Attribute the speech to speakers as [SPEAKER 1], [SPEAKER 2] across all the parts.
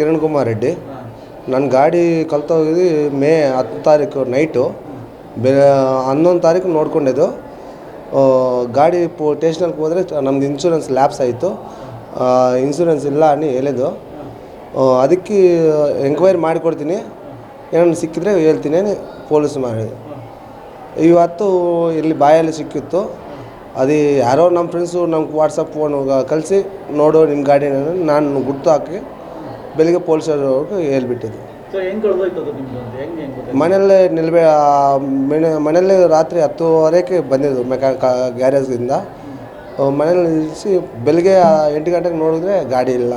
[SPEAKER 1] ಕಿರಣ್ ಕುಮಾರ್ ರೆಡ್ಡಿ. ನನ್ನ ಗಾಡಿ ಕಲ್ತೋಗಿದ್ದು ಮೇ ಹತ್ತು ತಾರೀಕು ನೈಟು. ಬೆ, ಹನ್ನೊಂದು ತಾರೀಕು ನೋಡ್ಕೊಂಡಿದ್ದು ಗಾಡಿ ಪೋ ಟೇಷನಲ್ಲಿ ಹೋದರೆ ನಮ್ದು ಇನ್ಶೂರೆನ್ಸ್ ಲ್ಯಾಪ್ಸ್ ಆಯಿತು. ಇನ್ಶೂರೆನ್ಸ್ ಇಲ್ಲ ಅನ್ನಿ ಹೇಳಿದ್ದು. ಅದಕ್ಕೆ ಎಂಕ್ವೈರಿ ಮಾಡಿಕೊಡ್ತೀನಿ. ಏನಾದ್ರು ಸಿಕ್ಕಿದ್ರೆ ಹೇಳ್ತೀನಿ ಪೊಲೀಸ್ ಮಾಡಿದೆ ಇವತ್ತು ಇಲ್ಲಿ ಬಾಯಲ್ಲಿ ಸಿಕ್ಕಿತ್ತು. ಅದು ಯಾರೋ ನಮ್ಮ ಫ್ರೆಂಡ್ಸು ನಮ್ಗೆ ವಾಟ್ಸಪ್ ಫೋನ್ ಕಳಿಸಿ, ನೋಡು ನಿಮ್ಮ ಗಾಡಿನ ನಾನು ಗುರ್ತು ಹಾಕಿ ಬೆಳಿಗ್ಗೆ ಪೊಲೀಸರು ಹೇಳ್ಬಿಟ್ಟಿದ್ದು
[SPEAKER 2] ಸೊ ಹೆಂಗ್ ಕಳ್ದೋಯ್ತು ಅದು ನಿಮ್ದು ಅಂತ? ಹೆಂಗ್ ಹೆಂಗ್ ಗೊತ್ತಾಯ್ತು?
[SPEAKER 1] ಮನೆಯಲ್ಲೇ ನಿಲ್ಬೆ ಆ, ಮನೆ ಮನೆಯಲ್ಲೇ ರಾತ್ರಿ ಹತ್ತುವರೆಗೆ ಬಂದಿದ್ದು ಮೆಕಾ ಗ್ಯಾರೇಜಿಂದ ಮನೇಲಿ ನಿಲ್ಲಿಸಿ ಬೆಳಿಗ್ಗೆ ಆ ಎಂಟು ಗಂಟೆಗೆ ನೋಡಿದ್ರೆ ಗಾಡಿ ಇಲ್ಲ.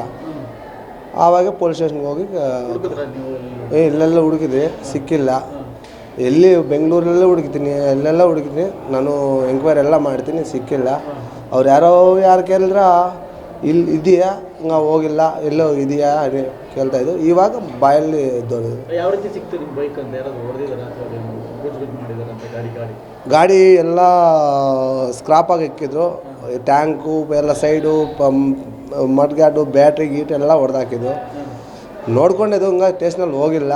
[SPEAKER 1] ಆವಾಗ ಪೊಲೀಸ್ ಸ್ಟೇಷನ್ಗೆ ಹೋಗಿ ಆ,
[SPEAKER 2] ಹುಡುಕಿದ್ರ ನೀವು
[SPEAKER 1] ಏ ಇಲ್ಲೆಲ್ಲ ಹುಡುಕಿದೆ ಸಿಕ್ಕಿಲ್ಲ. ಎಲ್ಲಿ ಬೆಂಗಳೂರಲ್ಲೇ ಹುಡುಕ್ತೀನಿ ಎಲ್ಲೆಲ್ಲ ಹುಡುಕಿದ್ದೀನಿ. ನಾನು ಎಂಕ್ವೈರಿ ಎಲ್ಲ ಮಾಡ್ತೀನಿ ಸಿಕ್ಕಿಲ್ಲ. ಅವ್ರು ಯಾರೋ ಯಾರು ಕೇಳಿದ್ರ ಇಲ್ಲಿ ಇದೆಯಾ? ನಾವು ಹೋಗಿಲ್ಲ ಎಲ್ಲೋ ಇದೆಯಾ ಅದೇ ಕೇಳ್ತಾ ಇದ್ದು. ಇವಾಗ ಬಾಯಲ್ಲಿ ದೊಡ್ಡದು
[SPEAKER 2] ಯಾವ ರೀತಿ ಸಿಕ್ತು ನಿಮ್ಮ ಬೈಕ್ ಅಂತ? ಯಾರಾದ್ರು ಹೊಡೆದಿದಾರ ಅಥವಾ ಗುಜ್ ಗುಜ್ ಮಾಡಿದಾರ ಅಂತ ಗಾಡಿ ಗಾಡಿ?
[SPEAKER 1] ಗಾಡಿ ಎಲ್ಲ ಸ್ಕ್ರಾಪಾಗಿ ಇಕ್ಕಿದ್ರು. ಟ್ಯಾಂಕು ಎಲ್ಲ ಸೈಡು ಪಮ್ ಮಡ್ಗಾಡು ಬ್ಯಾಟ್ರಿ ಗೀಟ್ ಎಲ್ಲ ಹೊಡೆದಾಕಿದ್ರು. ನೋಡ್ಕೊಂಡಿದ್ದು ಹಂಗೆ ಸ್ಟೇಷನಲ್ಲಿ ಹೋಗಿಲ್ಲ.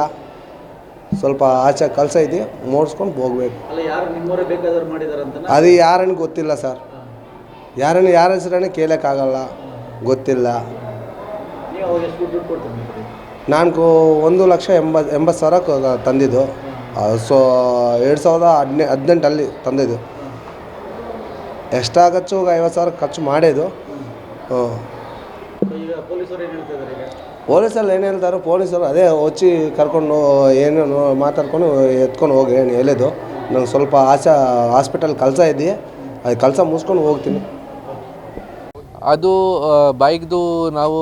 [SPEAKER 1] ಸ್ವಲ್ಪ ಆಚೆ ಕಲಸ ಐತಿ ಮೋಡ್ಸ್ಕೊಂಡು ಹೋಗ್ಬೇಕು.
[SPEAKER 2] ಅಲ್ಲ ಯಾರು ನಿಮ್ಮವರೇ ಬೇಕಾದವ್ರು ಮಾಡಿದಾರ ಅಂತ
[SPEAKER 1] ಅದು ಯಾರನ್ನು ಗೊತ್ತಿಲ್ಲ ಸರ್. ಯಾರನ್ನು ಯಾರ ಹೆಸರನ್ನು ಕೇಳೋಕ್ಕಾಗಲ್ಲ. ಗೊತ್ತಿಲ್ಲ. ನಾನು ಒಂದು ಲಕ್ಷ ಎಂಬತ್ತು ಎಂಬತ್ತು ಸಾವಿರ ತಂದಿದ್ದು. ಸೊ ಎರಡು ಸಾವಿರದ ಹದಿನೆ ಹದಿನೆಂಟಲ್ಲಿ ತಂದಿದ್ದು. ಎಷ್ಟಾಗಚ್ಚು ಐವತ್ತು ಸಾವಿರ ಖರ್ಚು ಮಾಡಿದ್ದು. ಹ್ಞೂ ಪೊಲೀಸಲ್ಲಿ ಏನು ಹೇಳ್ತಾರೋ? ಪೊಲೀಸರು ಅದೇ ಹೊಚ್ಚಿ ಕರ್ಕೊಂಡು ಏನೇನು ಮಾತಾಡ್ಕೊಂಡು ಎತ್ಕೊಂಡು ಹೋಗಿ ಏನು ಹೇಳಿದ್ದು ನಂಗೆ ಸ್ವಲ್ಪ ಆಸೆ ಹಾಸ್ಪಿಟಲ್ ಕೆಲಸ ಇದೆಯಾ ಅದು ಕೆಲಸ ಮುಗಿಸ್ಕೊಂಡು ಹೋಗ್ತೀನಿ.
[SPEAKER 3] ಅದು ಬೈಕ್ದು ನಾವು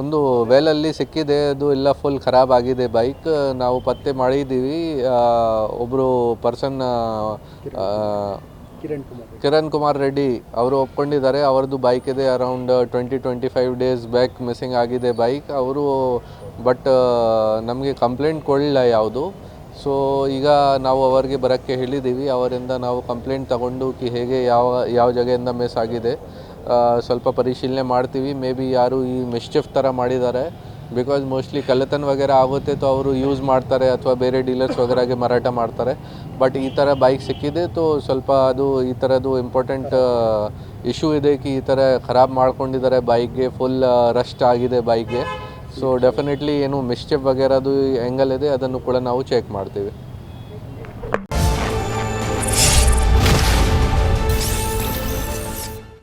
[SPEAKER 3] ಒಂದು ವೇಲಲ್ಲಿ ಸಿಕ್ಕಿದೆ ಅದು ಎಲ್ಲ ಫುಲ್ ಖರಾಬ್ ಆಗಿದೆ ಬೈಕ್ ನಾವು ಪತ್ತೆ ಮಾಡಿದ್ದೀವಿ ಒಬ್ಬರು ಪರ್ಸನ್ ಕಿರಣ್ ಕುಮಾರ್ ರೆಡ್ಡಿ. ಅವರು ಒಪ್ಕೊಂಡಿದ್ದಾರೆ ಅವರದ್ದು ಬೈಕ್ ಇದೆ around twenty twenty five days back missing ಆಗಿದೆ ಬೈಕ್ ಅವರು ಬಟ್ ನಮಗೆ ಕಂಪ್ಲೇಂಟ್ ಕೊಡಲಿಲ್ಲ ಯಾವುದು. ಸೊ ಈಗ ನಾವು ಅವರಿಗೆ ಬರೋಕ್ಕೆ ಹೇಳಿದ್ದೀವಿ ಅವರಿಂದ ನಾವು ಕಂಪ್ಲೇಂಟ್ ತಗೊಂಡು ಕಿ ಹೇಗೆ ಯಾವ ಯಾವ ಜಾಗೆಯಿಂದ ಮಿಸ್ ಆಗಿದೆ. ಸ್ವಲ್ಪ ಪರಿಶೀಲನೆ ಮಾಡ್ತೀವಿ. ಮೇ ಬಿ ಯಾರು ಈ ಮಿಶ್ಚಿಫ್ ಥರ ಮಾಡಿದ್ದಾರೆ. ಬಿಕಾಸ್ ಮೋಸ್ಟ್ಲಿ ಕಳ್ಳತನ ವಗೇರೆ ಆಗುತ್ತೆ ತೋ ಅವರು ಯೂಸ್ ಮಾಡ್ತಾರೆ ಅಥವಾ ಬೇರೆ ಡೀಲರ್ಸ್ ವಗೇರಾಗೆ ಮಾರಾಟ ಮಾಡ್ತಾರೆ. ಬಟ್ ಈ ಥರ ಬೈಕ್ ಸಿಕ್ಕಿದೆ ತೋ ಸ್ವಲ್ಪ ಅದು ಈ ಥರದ್ದು ಇಂಪಾರ್ಟೆಂಟ್ ಇಶ್ಯೂ ಇದೆ ಕಿ ಈ ಥರ ಖರಾಬ್ ಮಾಡ್ಕೊಂಡಿದ್ದಾರೆ ಬೈಕ್ಗೆ ಫುಲ್ ರಸ್ಟ್ ಆಗಿದೆ ಬೈಕ್ಗೆ ಸೊ ಡೆಫಿನೆಟ್ಲಿ ಏನು ಮಿಸ್ಚಿಫ್ ವಗೇರದು ಎಂಗಲ್ ಇದೆ, ಅದನ್ನು ಕೂಡ ನಾವು ಚೆಕ್ ಮಾಡ್ತೀವಿ.